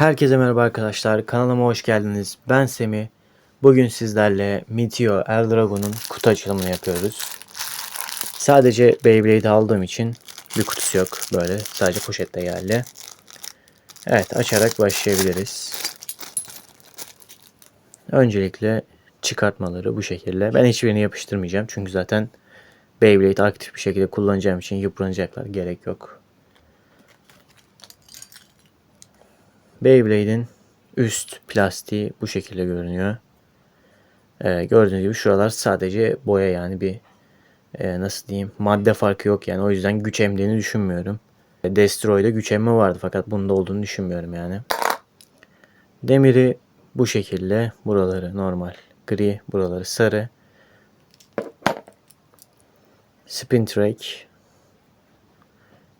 Herkese merhaba arkadaşlar. Kanalıma hoş geldiniz. Ben Semih. Bugün sizlerle Meteor Eldragon'un kutu açılımını yapıyoruz. Sadece Beyblade aldığım için bir kutusu yok. Böyle sadece poşette geldi. Evet açarak başlayabiliriz. Öncelikle çıkartmaları bu şekilde. Ben hiçbirini yapıştırmayacağım. Çünkü zaten Beyblade aktif bir şekilde kullanacağım için yıpranacaklar. Gerek yok. Beyblade'in üst plastiği bu şekilde görünüyor. Ee, gördüğünüz gibi şuralar sadece boya yani bir e, nasıl diyeyim madde farkı yok yani o yüzden güç emdiğini düşünmüyorum. Destroy'da güç emme vardı fakat bunda olduğunu düşünmüyorum yani. Demiri bu şekilde buraları normal gri buraları sarı. Spin track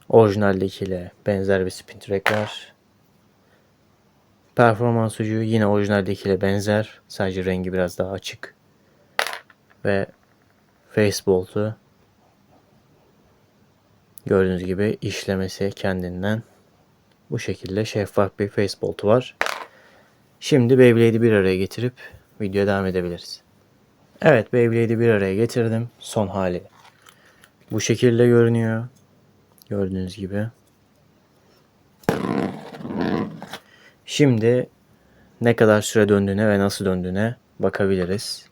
orijinaldekiyle benzer bir spin track var. Performans ucu yine orijinaldekiyle benzer. Sadece rengi biraz daha açık. Ve face bolt'u gördüğünüz gibi işlemesi kendinden bu şekilde şeffaf bir face bolt'u var. Şimdi Beyblade'i bir araya getirip videoya devam edebiliriz. Evet Beyblade'i bir araya getirdim. Son hali bu şekilde görünüyor. Gördüğünüz gibi. Şimdi ne kadar süre döndüğüne ve nasıl döndüğüne bakabiliriz.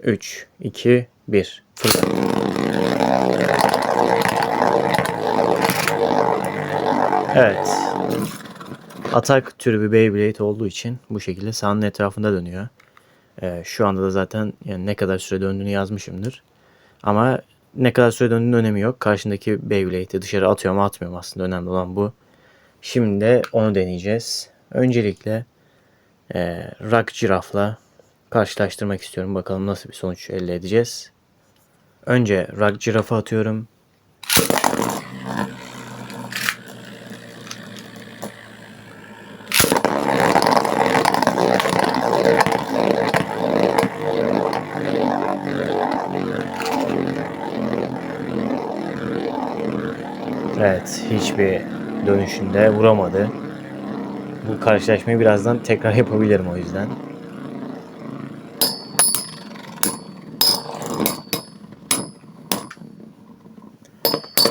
3, 2, 1. Fırla. Evet. Atak türü bir Beyblade olduğu için bu şekilde sahanın etrafında dönüyor. Ee, şu anda da zaten yani ne kadar süre döndüğünü yazmışımdır. Ama ne kadar süre döndüğünün önemi yok. Karşındaki Beyblade'i dışarı atıyor mu atmıyor mu aslında önemli olan bu. Şimdi de onu deneyeceğiz. Öncelikle e, Rock Giraf'la karşılaştırmak istiyorum. Bakalım nasıl bir sonuç elde edeceğiz. Önce Rock Giraf'ı atıyorum. Evet, hiçbir dönüşünde vuramadı. Bu karşılaşmayı birazdan tekrar yapabilirim o yüzden.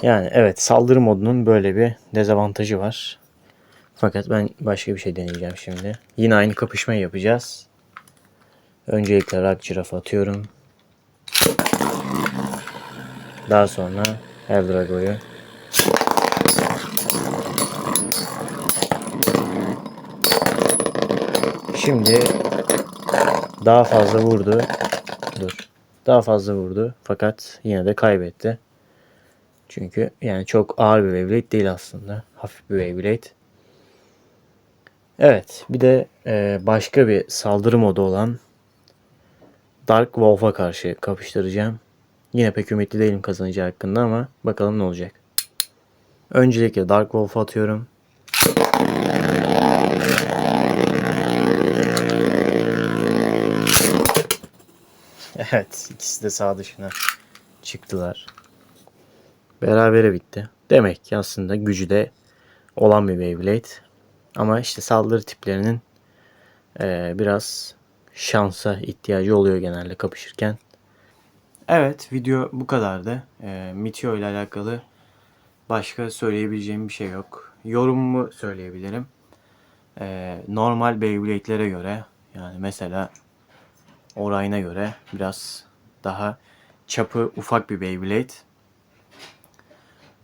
Yani evet saldırı modunun böyle bir dezavantajı var. Fakat ben başka bir şey deneyeceğim şimdi. Yine aynı kapışmayı yapacağız. Öncelikle Rock Giraffe atıyorum. Daha sonra Eldrago'yu Şimdi daha fazla vurdu. Dur. Daha fazla vurdu. Fakat yine de kaybetti. Çünkü yani çok ağır bir Beyblade değil aslında. Hafif bir Beyblade. Evet. Bir de e, başka bir saldırı modu olan Dark Wolf'a karşı kapıştıracağım. Yine pek ümitli değilim kazanacağı hakkında ama bakalım ne olacak. Öncelikle Dark Wolf'u atıyorum. Evet, ikisi de sağ dışına çıktılar. Berabere bitti. Demek ki aslında gücü de olan bir Beyblade. Ama işte saldırı tiplerinin e, biraz şansa ihtiyacı oluyor genelde kapışırken. Evet, video bu kadardı. E, Meteor ile alakalı başka söyleyebileceğim bir şey yok. Yorumumu söyleyebilirim. E, normal Beyblade'lere göre yani mesela Orayına göre biraz daha çapı ufak bir Beyblade.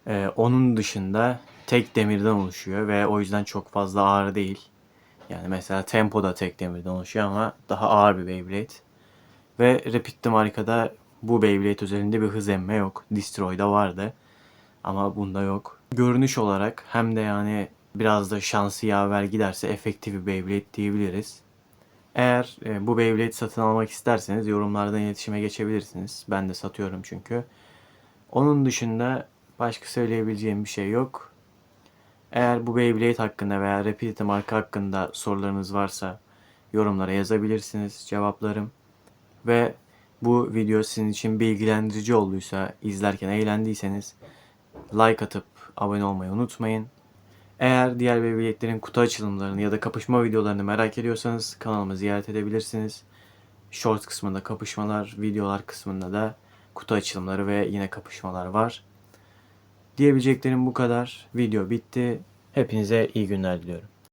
Ee, onun dışında tek demirden oluşuyor ve o yüzden çok fazla ağır değil. Yani mesela Tempo da tek demirden oluşuyor ama daha ağır bir Beyblade. Ve Rapid markada bu Beyblade üzerinde bir hız emme yok. Destroy'da vardı. Ama bunda yok. Görünüş olarak hem de yani biraz da şansı yaver giderse efektif bir Beyblade diyebiliriz. Eğer e, bu Beyblade satın almak isterseniz yorumlardan iletişime geçebilirsiniz. Ben de satıyorum çünkü. Onun dışında başka söyleyebileceğim bir şey yok. Eğer bu Beyblade hakkında veya Rapidity marka hakkında sorularınız varsa yorumlara yazabilirsiniz. Cevaplarım. Ve bu video sizin için bilgilendirici olduysa, izlerken eğlendiyseniz like atıp abone olmayı unutmayın. Eğer diğer Beyblade'lerin kutu açılımlarını ya da kapışma videolarını merak ediyorsanız kanalımı ziyaret edebilirsiniz. Shorts kısmında kapışmalar, videolar kısmında da kutu açılımları ve yine kapışmalar var. Diyebileceklerim bu kadar. Video bitti. Hepinize iyi günler diliyorum.